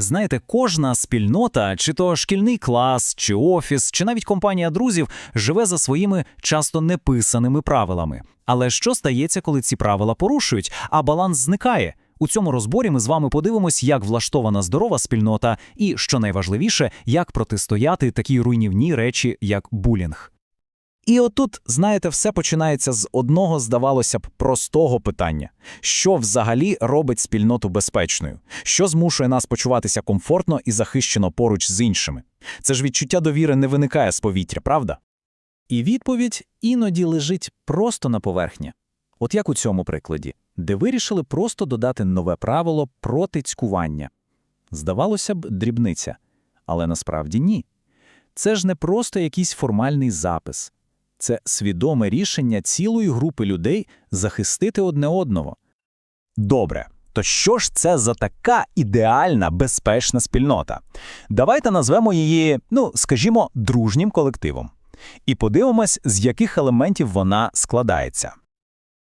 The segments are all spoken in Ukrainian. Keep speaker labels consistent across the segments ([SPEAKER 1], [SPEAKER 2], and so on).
[SPEAKER 1] Знаєте, кожна спільнота, чи то шкільний клас, чи офіс, чи навіть компанія друзів живе за своїми часто неписаними правилами. Але що стається, коли ці правила порушують, а баланс зникає? У цьому розборі ми з вами подивимось, як влаштована здорова спільнота, і що найважливіше, як протистояти такій руйнівній речі, як булінг. І отут, знаєте, все починається з одного, здавалося б, простого питання: що взагалі робить спільноту безпечною, що змушує нас почуватися комфортно і захищено поруч з іншими. Це ж відчуття довіри не виникає з повітря, правда? І відповідь іноді лежить просто на поверхні. От як у цьому прикладі, де вирішили просто додати нове правило проти цькування. Здавалося б, дрібниця, але насправді ні. Це ж не просто якийсь формальний запис. Це свідоме рішення цілої групи людей захистити одне одного. Добре, то що ж це за така ідеальна безпечна спільнота? Давайте назвемо її, ну, скажімо, дружнім колективом. І подивимось, з яких елементів вона складається.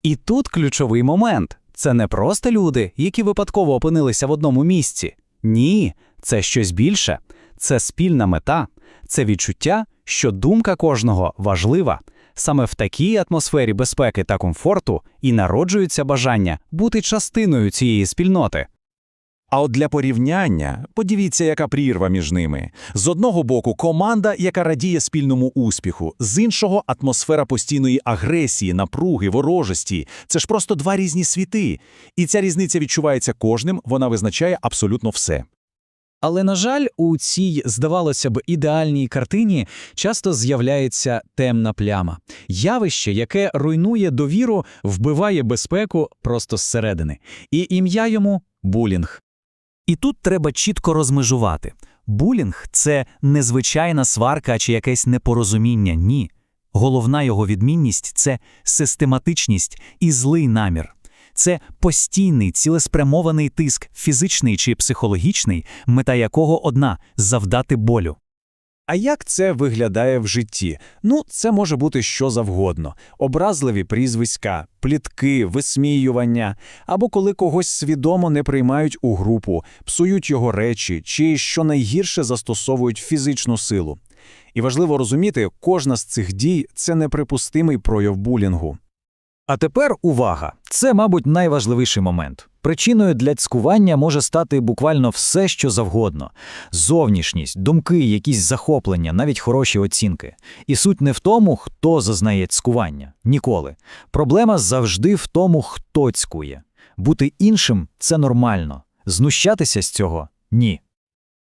[SPEAKER 1] І тут ключовий момент це не просто люди, які випадково опинилися в одному місці. Ні, це щось більше, це спільна мета, це відчуття, що думка кожного важлива. Саме в такій атмосфері безпеки та комфорту і народжується бажання бути частиною цієї спільноти.
[SPEAKER 2] А от для порівняння подивіться, яка прірва між ними. З одного боку, команда, яка радіє спільному успіху, з іншого атмосфера постійної агресії, напруги, ворожості. Це ж просто два різні світи. І ця різниця відчувається кожним, вона визначає абсолютно все.
[SPEAKER 1] Але, на жаль, у цій, здавалося б, ідеальній картині часто з'являється темна пляма, явище, яке руйнує довіру, вбиває безпеку просто зсередини. І ім'я йому булінг. І тут треба чітко розмежувати. Булінг це незвичайна сварка чи якесь непорозуміння, ні. Головна його відмінність це систематичність і злий намір. Це постійний цілеспрямований тиск, фізичний чи психологічний, мета якого одна завдати болю.
[SPEAKER 2] А як це виглядає в житті? Ну, це може бути що завгодно: образливі прізвиська, плітки, висміювання, або коли когось свідомо не приймають у групу, псують його речі, чи що найгірше застосовують фізичну силу. І важливо розуміти, кожна з цих дій це неприпустимий прояв булінгу.
[SPEAKER 1] А тепер увага! Це, мабуть, найважливіший момент. Причиною для цькування може стати буквально все, що завгодно: зовнішність, думки, якісь захоплення, навіть хороші оцінки. І суть не в тому, хто зазнає цькування. Ніколи. Проблема завжди в тому, хто цькує. Бути іншим це нормально. Знущатися з цього ні.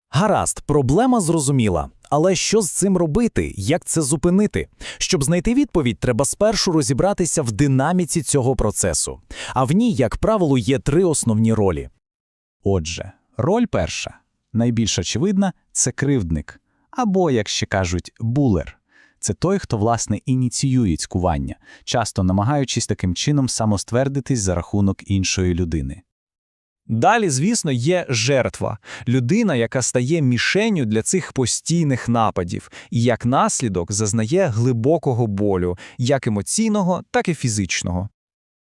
[SPEAKER 1] Гаразд, проблема зрозуміла. Але що з цим робити? Як це зупинити? Щоб знайти відповідь, треба спершу розібратися в динаміці цього процесу. А в ній, як правило, є три основні ролі. Отже, роль перша, найбільш очевидна це кривдник, або, як ще кажуть, булер. Це той, хто, власне, ініціює цькування, часто намагаючись таким чином самоствердитись за рахунок іншої людини. Далі, звісно, є жертва, людина, яка стає мішенню для цих постійних нападів, і як наслідок зазнає глибокого болю, як емоційного, так і фізичного.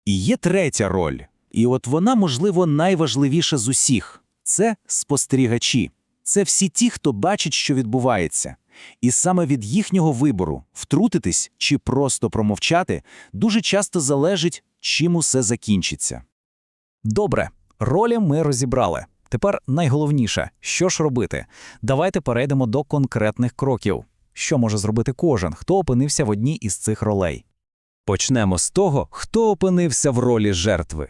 [SPEAKER 2] І є третя роль, і от вона, можливо, найважливіша з усіх це спостерігачі. Це всі ті, хто бачить, що відбувається. І саме від їхнього вибору втрутитись чи просто промовчати дуже часто залежить, чим усе закінчиться.
[SPEAKER 1] Добре. Ролі ми розібрали. Тепер найголовніше, що ж робити? Давайте перейдемо до конкретних кроків. Що може зробити кожен, хто опинився в одній із цих ролей?
[SPEAKER 2] Почнемо з того, хто опинився в ролі жертви.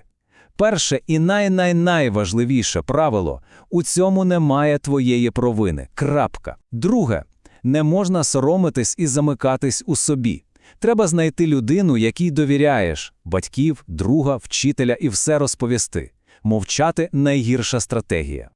[SPEAKER 2] Перше і най-най-найважливіше правило у цьому немає твоєї провини. Крапка. Друге, не можна соромитись і замикатись у собі. Треба знайти людину, якій довіряєш батьків, друга, вчителя і все розповісти. Мовчати найгірша стратегія.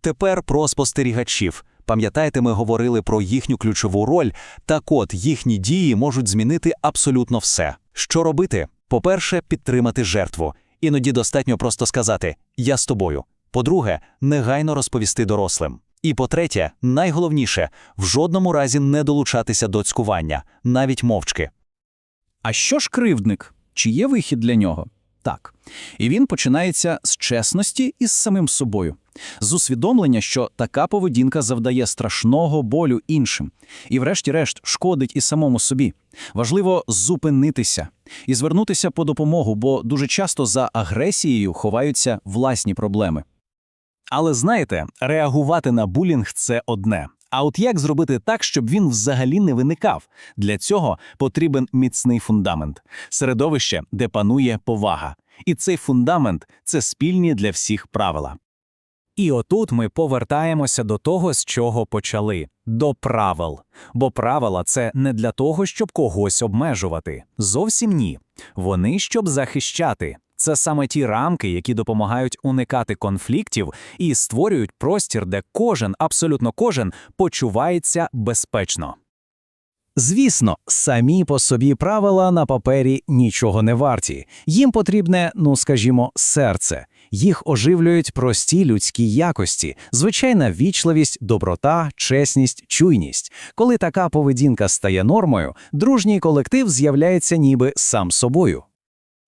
[SPEAKER 2] Тепер про спостерігачів. Пам'ятаєте, ми говорили про їхню ключову роль, так от їхні дії можуть змінити абсолютно все. Що робити? По-перше, підтримати жертву. Іноді достатньо просто сказати Я з тобою. По-друге, негайно розповісти дорослим. І по-третє, найголовніше в жодному разі не долучатися до цькування, навіть мовчки.
[SPEAKER 1] А що ж кривдник? Чи є вихід для нього? Так. І він починається з чесності із самим собою.
[SPEAKER 3] З усвідомлення, що така поведінка завдає страшного болю іншим і, врешті-решт, шкодить і самому собі. Важливо зупинитися і звернутися по допомогу, бо дуже часто за агресією ховаються власні проблеми.
[SPEAKER 1] Але знаєте, реагувати на булінг це одне. А от як зробити так, щоб він взагалі не виникав? Для цього потрібен міцний фундамент, середовище, де панує повага. І цей фундамент це спільні для всіх правила. І отут ми повертаємося до того, з чого почали до правил. Бо правила це не для того, щоб когось обмежувати. Зовсім ні. Вони щоб захищати. Це саме ті рамки, які допомагають уникати конфліктів і створюють простір, де кожен, абсолютно кожен, почувається безпечно.
[SPEAKER 3] Звісно, самі по собі правила на папері нічого не варті. Їм потрібне, ну скажімо, серце. Їх оживлюють прості людські якості, звичайна вічливість, доброта, чесність, чуйність. Коли така поведінка стає нормою, дружній колектив з'являється ніби сам собою.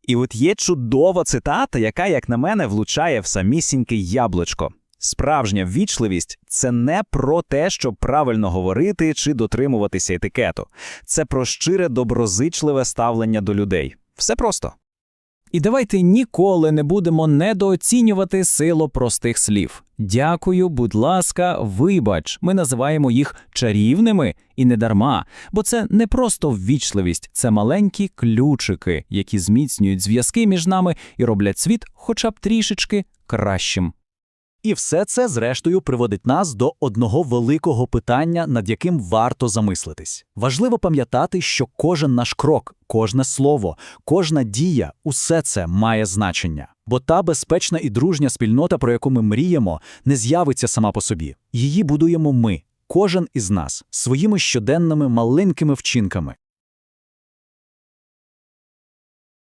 [SPEAKER 4] І от є чудова цитата, яка, як на мене, влучає в самісіньке яблучко. Справжня ввічливість – це не про те, щоб правильно говорити чи дотримуватися етикету. Це про щире доброзичливе ставлення до людей. Все просто.
[SPEAKER 2] І давайте ніколи не будемо недооцінювати силу простих слів. Дякую, будь ласка, вибач. Ми називаємо їх чарівними і не дарма, бо це не просто ввічливість, це маленькі ключики, які зміцнюють зв'язки між нами і роблять світ хоча б трішечки кращим.
[SPEAKER 3] І все це, зрештою, приводить нас до одного великого питання, над яким варто замислитись. Важливо пам'ятати, що кожен наш крок, кожне слово, кожна дія усе це має значення. Бо та безпечна і дружня спільнота, про яку ми мріємо, не з'явиться сама по собі. Її будуємо ми, кожен із нас, своїми щоденними маленькими вчинками.